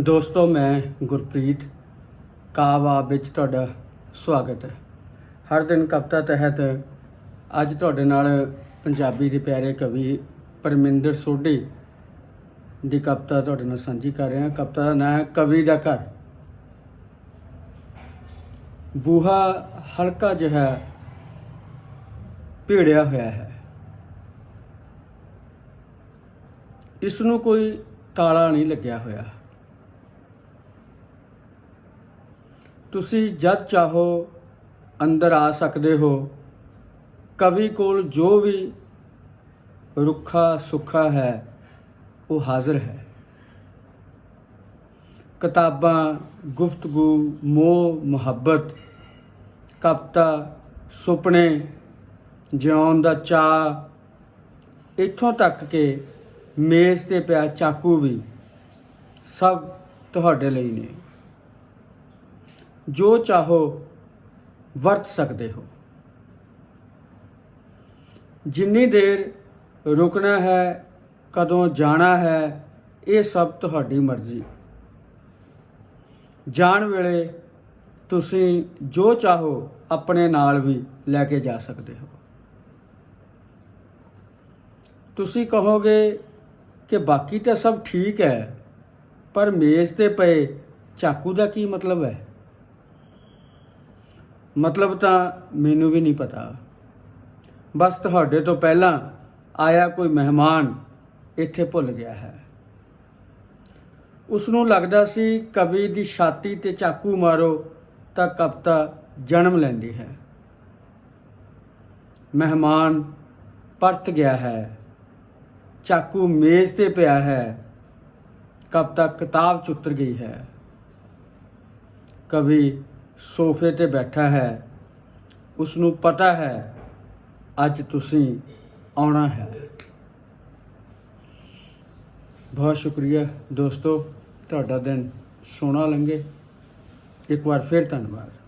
ਦੋਸਤੋ, ਮੈਂ ਗੁਰਪ੍ਰੀਤ ਕਾਵਾ ਵਿੱਚ ਤੁਹਾਡਾ ਸਵਾਗਤ ਹੈ। ਹਰ ਦਿਨ ਕਵਿਤਾ ਤਹਿਤ ਅੱਜ ਤੁਹਾਡੇ ਨਾਲ ਪੰਜਾਬੀ ਦੇ ਪਿਆਰੇ ਕਵੀ ਪਰਮਿੰਦਰ ਸੋਢੀ ਦੀ ਕਵਿਤਾ ਤੁਹਾਡੇ ਨਾਲ ਸਾਂਝੀ ਕਰ ਰਿਹਾ ਕਵਿਤਾ ਦਾ ਨਾਮ ਹੈ ਕਵੀ ਦਾ ਘਰ। ਬੂਹਾ ਹਲਕਾ ਜਿਹਾ ਭੀੜਿਆ ਹੋਇਆ ਹੈ। ਇਸ ਨੂੰ ਕੋਈ ਤਾਲਾ ਨਹੀਂ ਲੱਗਿਆ ਹੋਇਆ। ਤੁਸੀਂ ਜਦ ਚਾਹੋ ਅੰਦਰ ਆ ਸਕਦੇ ਹੋ। ਕਵੀ ਕੋਲ ਜੋ ਵੀ ਰੁੱਖਾ ਸੁੱਖਾ ਹੈ, ਉਹ ਹਾਜ਼ਰ ਹੈ। ਕਿਤਾਬਾਂ, ਗੁਫ਼ਤਗੂ, ਮੋਹ, ਮੁਹੱਬਤ, ਕਵਿਤਾ, ਸੁਪਨੇ, ਜਿਉਣ ਦਾ ਚਾਹ ਇੱਥੋਂ ਤੱਕ ਕਿ ਮੇਜ਼ ਤੇ ਪਿਆ ਚਾਕੂ ਵੀ ਸਭ ਤੁਹਾਡੇ ਲਈ ਨੇ। ਜੋ ਚਾਹੋ, ਵਰਤ ਸਕਦੇ ਹੋ। ਜਿੰਨੀ ਦੇਰ ਰੁਕਣਾ ਹੈ, ਕਦੋਂ ਜਾਣਾ ਹੈ, ਇਹ ਸਭ ਤੁਹਾਡੀ ਮਰਜ਼ੀ। ਜਾਣ ਵੇਲੇ ਤੁਸੀਂ ਜੋ ਚਾਹੋ, ਆਪਣੇ ਨਾਲ ਵੀ ਲੈ ਕੇ ਜਾ ਸਕਦੇ ਹੋ। ਤੁਸੀਂ ਕਹੋਗੇ ਕਿ ਬਾਕੀ ਤਾਂ ਸਭ ਠੀਕ ਹੈ, ਪਰ ਮੇਜ਼ ਤੇ ਪਏ ਚਾਕੂ ਦਾ ਕੀ ਮਤਲਬ ਹੈ? ਮਤਲਬ ਤਾਂ ਮੈਨੂੰ ਵੀ ਨਹੀਂ ਪਤਾ। ਬਸ ਤੁਹਾਡੇ ਤੋਂ ਪਹਿਲਾਂ ਆਇਆ ਕੋਈ ਮਹਿਮਾਨ ਇੱਥੇ ਭੁੱਲ ਗਿਆ ਹੈ। ਉਸ ਨੂੰ ਲੱਗਦਾ ਸੀ ਕਵੀ ਦੀ ਛਾਤੀ ਤੇ ਚਾਕੂ ਮਾਰੋ ਤਾਂ ਕਵਿਤਾ ਜਨਮ ਲੈਂਦੀ ਹੈ। ਮਹਿਮਾਨ ਪਰਤ ਗਿਆ ਹੈ। ਚਾਕੂ ਮੇਜ਼ ਤੇ ਪਿਆ ਹੈ। ਕਵਿਤਾ ਕਿਤਾਬ ਚ ਉਤਰ ਗਈ ਹੈ। ਕਵੀ ਸੋਫੇ ਤੇ ਬੈਠਾ ਹੈ। ਉਸ ਨੂੰ ਪਤਾ ਹੈ, ਅੱਜ ਤੁਸੀਂ ਆਉਣਾ ਹੈ। ਬਹੁਤ ਸ਼ੁਕਰੀਆ ਦੋਸਤੋ, ਤੁਹਾਡਾ ਦਿਨ ਸੋਹਣਾ ਲੰਘੇ। ਇੱਕ ਵਾਰ ਫਿਰ ਧੰਨਵਾਦ।